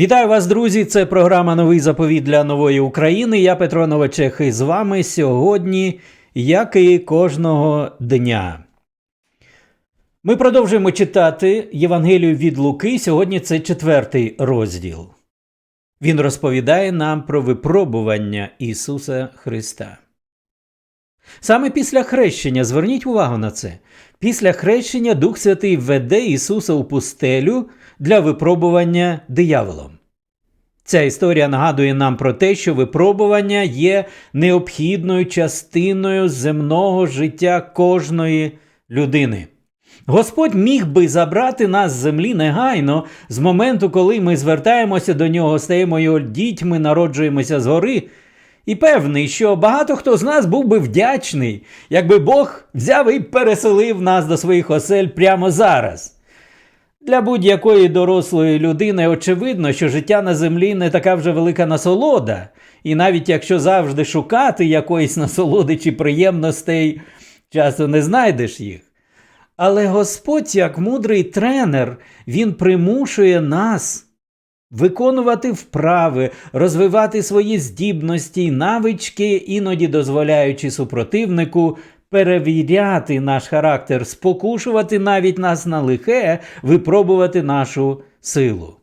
Вітаю вас, друзі! Це програма Новий заповіт для нової України. Я Петро Новачех і з вами сьогодні, як і кожного дня. Ми продовжуємо читати Євангелію від Луки. Сьогодні це четвертий розділ. Він розповідає нам про випробування Ісуса Христа. Саме після хрещення, зверніть увагу на це. Після хрещення Дух Святий веде Ісуса у пустелю для випробування дияволом. Ця історія нагадує нам про те, що випробування є необхідною частиною земного життя кожної людини. Господь міг би забрати нас з землі негайно з моменту, коли ми звертаємося до нього, стаємо його дітьми, народжуємося згори. І певний, що багато хто з нас був би вдячний, якби Бог взяв і переселив нас до своїх осель прямо зараз. Для будь-якої дорослої людини очевидно, що життя на землі не така вже велика насолода, і навіть якщо завжди шукати якоїсь насолоди чи приємностей, часто не знайдеш їх. Але Господь, як мудрий тренер, Він примушує нас виконувати вправи, розвивати свої здібності й навички, іноді дозволяючи супротивнику перевіряти наш характер, спокушувати навіть нас на лихе, випробувати нашу силу.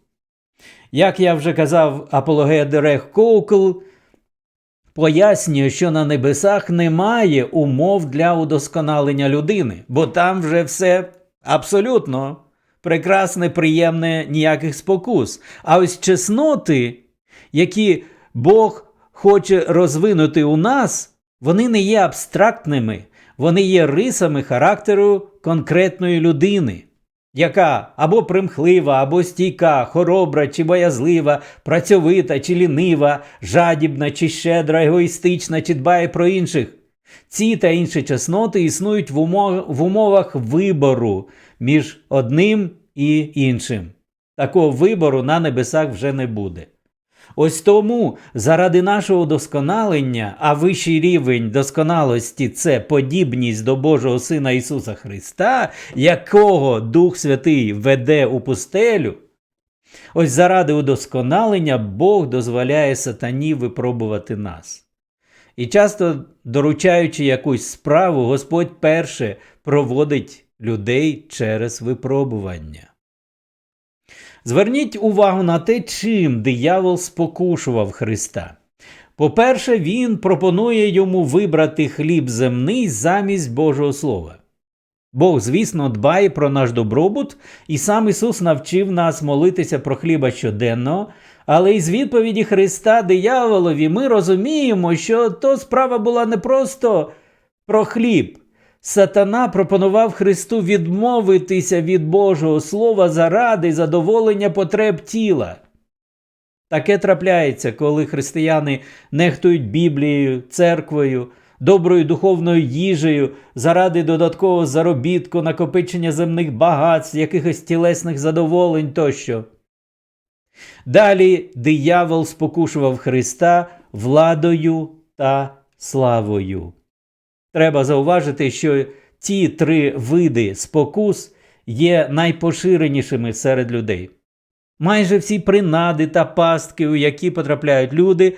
Як я вже казав, апологея Дерех Коукл пояснює, що на небесах немає умов для удосконалення людини, бо там вже все абсолютно прекрасне, приємне, ніяких спокус. А ось чесноти, які Бог хоче розвинути у нас, вони не є абстрактними, вони є рисами характеру конкретної людини, яка або примхлива, або стійка, хоробра чи боязлива, працьовита чи лінива, жадібна чи щедра, егоїстична чи дбає про інших. Ці та інші чесноти існують в, умов... в умовах вибору між одним і іншим. Такого вибору на небесах вже не буде. Ось тому заради нашого досконалення, а вищий рівень досконалості це подібність до Божого Сина Ісуса Христа, якого Дух Святий веде у пустелю. Ось заради удосконалення Бог дозволяє сатані випробувати нас. І часто, доручаючи якусь справу, Господь перше проводить людей через випробування. Зверніть увагу на те, чим диявол спокушував Христа. По-перше, він пропонує йому вибрати хліб земний замість Божого Слова. Бог, звісно, дбає про наш добробут, і сам Ісус навчив нас молитися про хліба щоденно, але із відповіді Христа дияволові ми розуміємо, що то справа була не просто про хліб. Сатана пропонував Христу відмовитися від Божого Слова заради задоволення потреб тіла. Таке трапляється, коли християни нехтують Біблією, церквою, доброю духовною їжею заради додаткового заробітку, накопичення земних багатств, якихось тілесних задоволень тощо. Далі диявол спокушував Христа владою та славою. Треба зауважити, що ті три види спокус є найпоширенішими серед людей. Майже всі принади та пастки, у які потрапляють люди,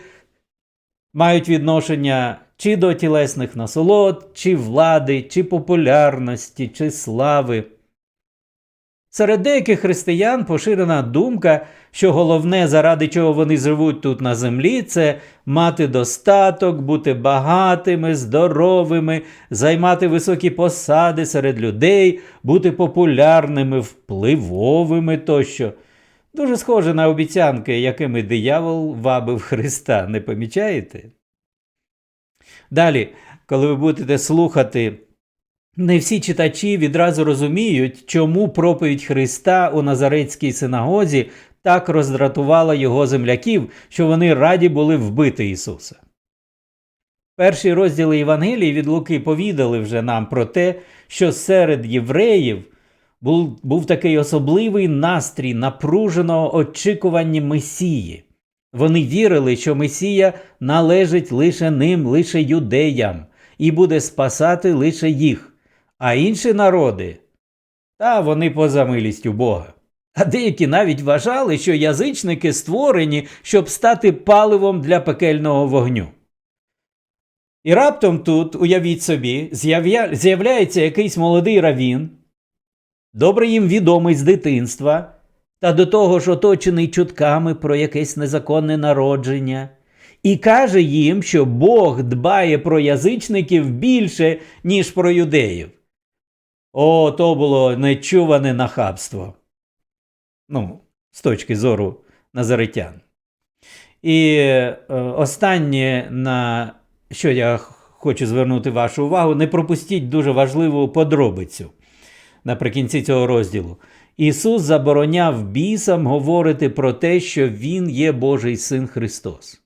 мають відношення чи до тілесних насолод, чи влади, чи популярності, чи слави. Серед деяких християн поширена думка, що головне, заради чого вони живуть тут на землі, це мати достаток, бути багатими, здоровими, займати високі посади серед людей, бути популярними, впливовими тощо. Дуже схоже на обіцянки, якими диявол вабив Христа, не помічаєте? Далі, коли ви будете слухати не всі читачі відразу розуміють, чому проповідь Христа у Назарецькій синагозі так роздратувала його земляків, що вони раді були вбити Ісуса. Перші розділи Євангелії від Луки повідали вже нам про те, що серед євреїв був, був такий особливий настрій напруженого очікування Месії. Вони вірили, що Месія належить лише ним, лише юдеям, і буде спасати лише їх. А інші народи, та вони поза милістю Бога. А деякі навіть вважали, що язичники створені, щоб стати паливом для пекельного вогню. І раптом тут, уявіть собі, з'являється якийсь молодий равін, добре їм відомий з дитинства, та до того ж оточений чутками про якесь незаконне народження, і каже їм, що Бог дбає про язичників більше, ніж про юдеїв. О, то було нечуване нахабство. Ну, з точки зору назаритян. І е, останнє, на що я хочу звернути вашу увагу, не пропустіть дуже важливу подробицю наприкінці цього розділу. Ісус забороняв бісам говорити про те, що Він є Божий Син Христос.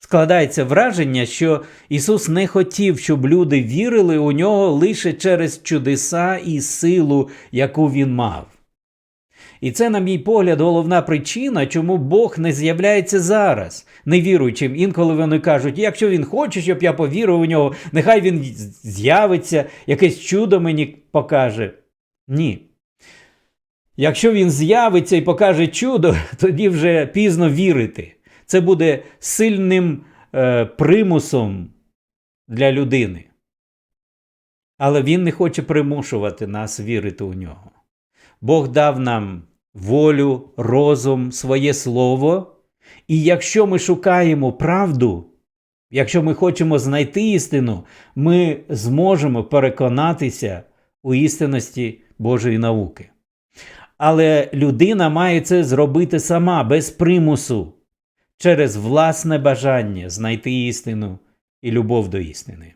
Складається враження, що Ісус не хотів, щоб люди вірили у нього лише через чудеса і силу, яку він мав. І це, на мій погляд, головна причина, чому Бог не з'являється зараз, невіруючим. Інколи вони кажуть, якщо він хоче, щоб я повірив у нього, нехай він з'явиться, якесь чудо мені покаже. Ні. Якщо він з'явиться і покаже чудо, тоді вже пізно вірити. Це буде сильним е, примусом для людини. Але він не хоче примушувати нас вірити у нього. Бог дав нам волю, розум, своє слово. І якщо ми шукаємо правду, якщо ми хочемо знайти істину, ми зможемо переконатися у істинності Божої науки. Але людина має це зробити сама, без примусу, через власне бажання знайти істину і любов до істини.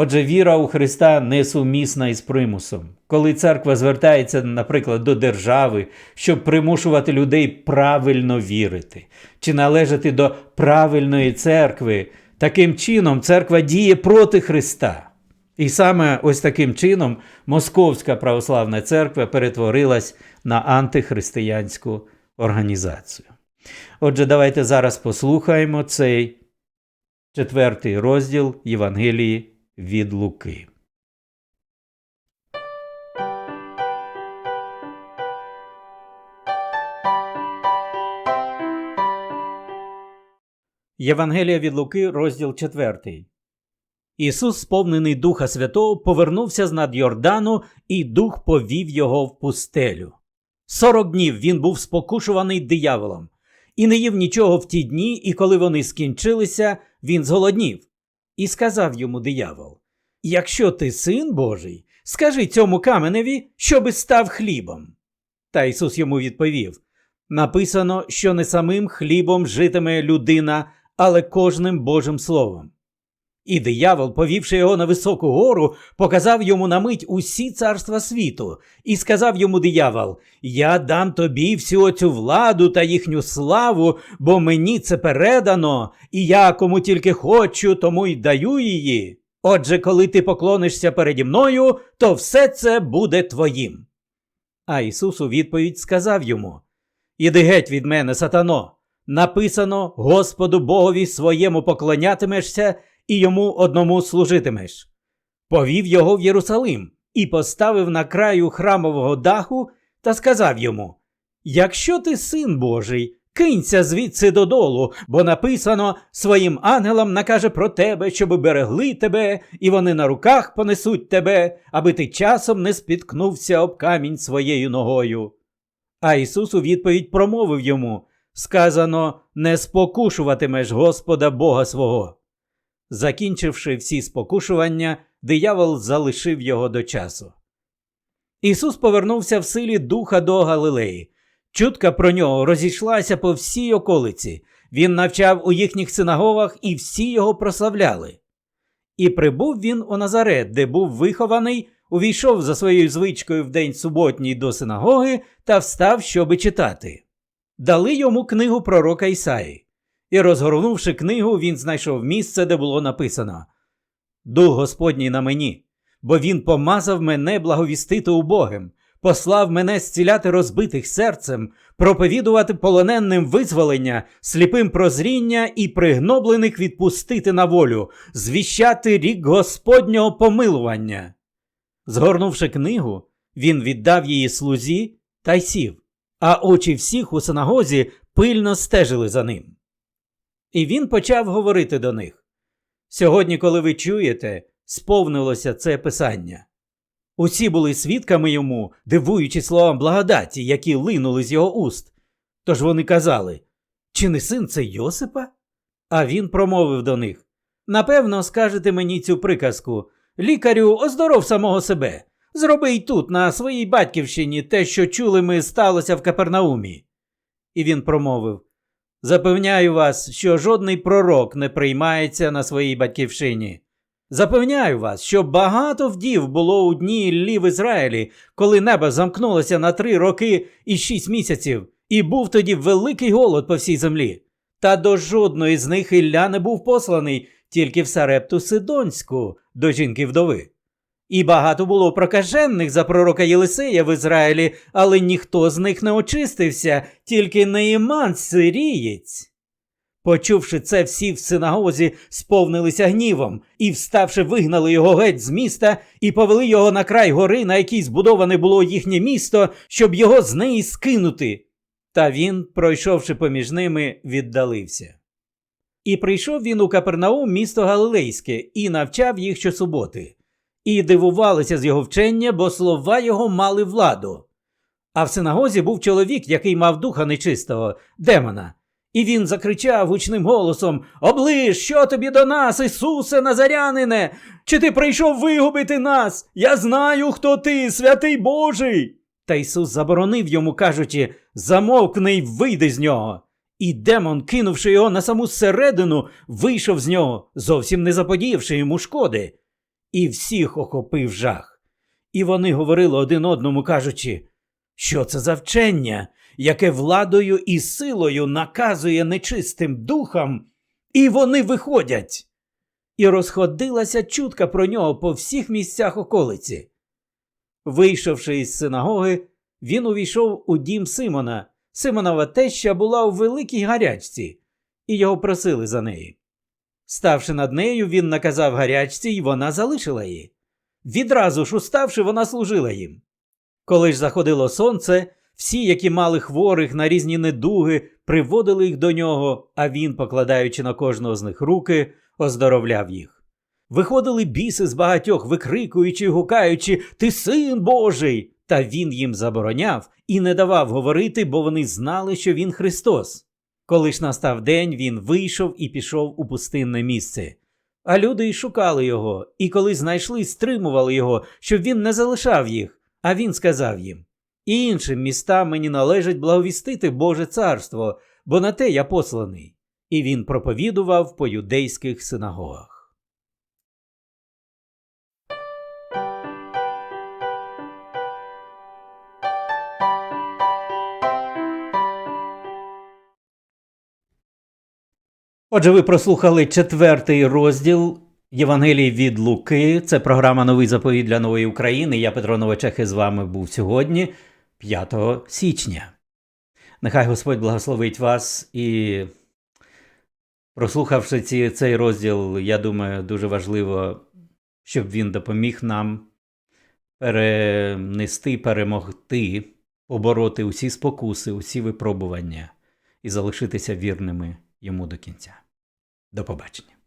Отже, віра у Христа несумісна із примусом. Коли церква звертається, наприклад, до держави, щоб примушувати людей правильно вірити, чи належати до правильної церкви, таким чином церква діє проти Христа. І саме ось таким чином Московська православна церква перетворилась на антихристиянську організацію. Отже, давайте зараз послухаємо цей четвертий розділ Євангелії від Луки. Євангелія від Луки, розділ 4. Ісус, сповнений Духа Святого, повернувся з над Йордану, і дух повів його в пустелю. Сорок днів він був спокушуваний дияволом, і не їв нічого в ті дні, і коли вони скінчилися, він зголоднів. І сказав йому диявол: Якщо ти син Божий, скажи цьому каменеві, щоби став хлібом. Та Ісус йому відповів: Написано, що не самим хлібом житиме людина, але кожним Божим словом. І диявол, повівши його на високу гору, показав йому на мить усі царства світу, і сказав йому диявол: Я дам тобі всю оцю владу та їхню славу, бо мені це передано, і я кому тільки хочу, тому й даю її. Отже, коли ти поклонишся переді мною, то все це буде твоїм. А Ісус у відповідь сказав йому: Іди геть від мене, сатано. Написано Господу Богові своєму поклонятимешся і йому одному служитимеш. Повів його в Єрусалим і поставив на краю храмового даху та сказав йому: Якщо ти син Божий, кинься звідси додолу, бо написано своїм ангелам накаже про тебе, щоби берегли тебе, і вони на руках понесуть тебе, аби ти часом не спіткнувся об камінь своєю ногою. А Ісус у відповідь промовив йому сказано, не спокушуватимеш Господа Бога свого. Закінчивши всі спокушування, диявол залишив його до часу. Ісус повернувся в силі духа до Галилеї. Чутка про нього розійшлася по всій околиці. Він навчав у їхніх синагогах, і всі його прославляли. І прибув він у Назарет, де був вихований, увійшов за своєю звичкою в день суботній до синагоги та встав, щоби читати. Дали йому книгу пророка Ісаї. І, розгорнувши книгу, він знайшов місце, де було написано Дух Господній на мені, бо він помазав мене благовістити убогим, послав мене зціляти розбитих серцем, проповідувати полоненним визволення, сліпим прозріння і пригноблених відпустити на волю, звіщати рік Господнього помилування. Згорнувши книгу, Він віддав її слузі та й сів, а очі всіх у синагозі пильно стежили за ним. І він почав говорити до них Сьогодні, коли ви чуєте, сповнилося це писання. Усі були свідками йому, дивуючи словам благодаті, які линули з його уст. Тож вони казали Чи не син це Йосипа? А він промовив до них Напевно, скажете мені цю приказку Лікарю, оздоров самого себе. Зроби й тут, на своїй батьківщині, те, що чули ми, сталося в Капернаумі. І він промовив Запевняю вас, що жодний пророк не приймається на своїй батьківщині. Запевняю вас, що багато вдів було у дні Іллі в Ізраїлі, коли небо замкнулося на три роки і шість місяців, і був тоді великий голод по всій землі. Та до жодної з них Ілля не був посланий, тільки в Сарепту Сидонську до жінки вдови. І багато було прокажених за пророка Єлисея в Ізраїлі, але ніхто з них не очистився, тільки Неїман сирієць. Почувши це, всі в синагозі сповнилися гнівом і, вставши, вигнали його геть з міста і повели його на край гори, на якій збудоване було їхнє місто, щоб його з неї скинути. Та він, пройшовши поміж ними, віддалився. І прийшов він у Капернаум, місто Галилейське, і навчав їх щосуботи. І дивувалися з його вчення, бо слова його мали владу. А в синагозі був чоловік, який мав духа нечистого, демона. І він закричав гучним голосом Оближ, що тобі до нас, Ісусе Назарянине? Чи ти прийшов вигубити нас? Я знаю, хто ти, святий Божий. Та Ісус заборонив йому, кажучи Замовкни й вийди з нього. І демон, кинувши його на саму середину, вийшов з нього, зовсім не заподіявши йому шкоди. І всіх охопив жах. І вони говорили один одному, кажучи, що це за вчення, яке владою і силою наказує нечистим духам, і вони виходять. І розходилася чутка про нього по всіх місцях околиці. Вийшовши із синагоги, він увійшов у дім Симона. Симонова теща була у великій гарячці, і його просили за неї. Ставши над нею, він наказав гарячці, і вона залишила її. Відразу ж уставши, вона служила їм. Коли ж заходило сонце, всі, які мали хворих на різні недуги, приводили їх до нього, а він, покладаючи на кожного з них руки, оздоровляв їх. Виходили біси з багатьох, викрикуючи, гукаючи Ти син Божий. Та він їм забороняв і не давав говорити, бо вони знали, що він Христос. Коли ж настав день, він вийшов і пішов у пустинне місце. А люди й шукали його, і коли знайшли, стримували його, щоб він не залишав їх. А він сказав їм І іншим містам мені належить благовістити Боже царство, бо на те я посланий. І він проповідував по юдейських синагогах. Отже, ви прослухали четвертий розділ Євангелії від Луки. Це програма Новий заповіт для нової України. Я Петро Новичех і з вами був сьогодні, 5 січня. Нехай Господь благословить вас і, прослухавши ці, цей розділ, я думаю, дуже важливо, щоб він допоміг нам перенести, перемогти, побороти усі спокуси, усі випробування і залишитися вірними йому до кінця. До побачення.